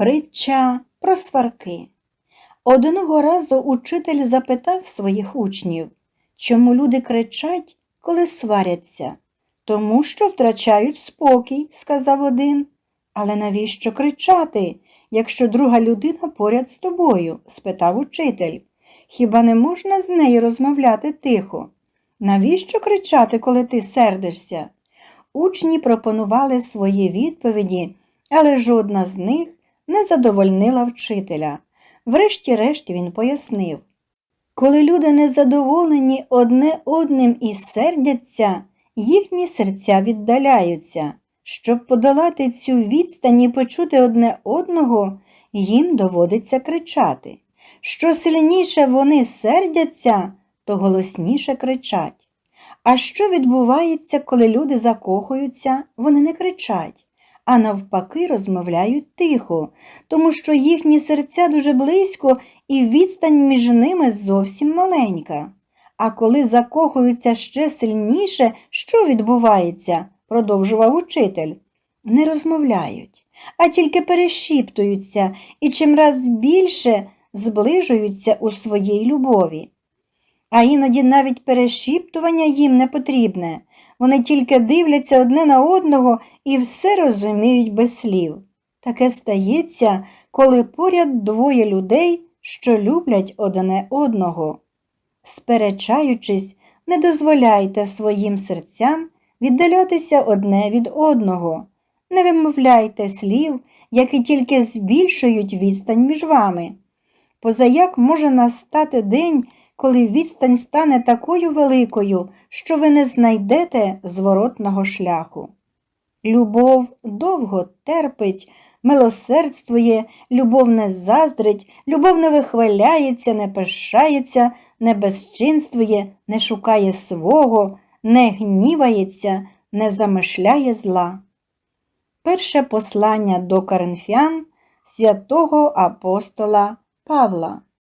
Притча про сварки. Одного разу учитель запитав своїх учнів, чому люди кричать, коли сваряться. Тому що втрачають спокій, сказав один. Але навіщо кричати, якщо друга людина поряд з тобою? спитав учитель. Хіба не можна з нею розмовляти тихо? Навіщо кричати, коли ти сердишся? Учні пропонували свої відповіді, але жодна з них не задовольнила вчителя. Врешті-решт він пояснив. Коли люди незадоволені одне одним і сердяться, їхні серця віддаляються. Щоб подолати цю відстань і почути одне одного, їм доводиться кричати. Що сильніше вони сердяться, то голосніше кричать. А що відбувається, коли люди закохуються, вони не кричать, а навпаки розмовляють тихо, тому що їхні серця дуже близько і відстань між ними зовсім маленька. А коли закохуються ще сильніше, що відбувається? продовжував учитель. Не розмовляють, а тільки перешіптуються і чимраз більше зближуються у своїй любові. А іноді навіть перешіптування їм не потрібне. Вони тільки дивляться одне на одного і все розуміють без слів. Таке стається, коли поряд двоє людей, що люблять одне одного. Сперечаючись, не дозволяйте своїм серцям віддалятися одне від одного. Не вимовляйте слів, які тільки збільшують відстань між вами. Позаяк може настати день, коли відстань стане такою великою, що ви не знайдете зворотного шляху. Любов довго терпить, милосердствує, любов не заздрить, любов не вихваляється, не пишається, не безчинствує, не шукає свого, не гнівається, не замишляє зла. Перше послання до Коринфян святого апостола Павла.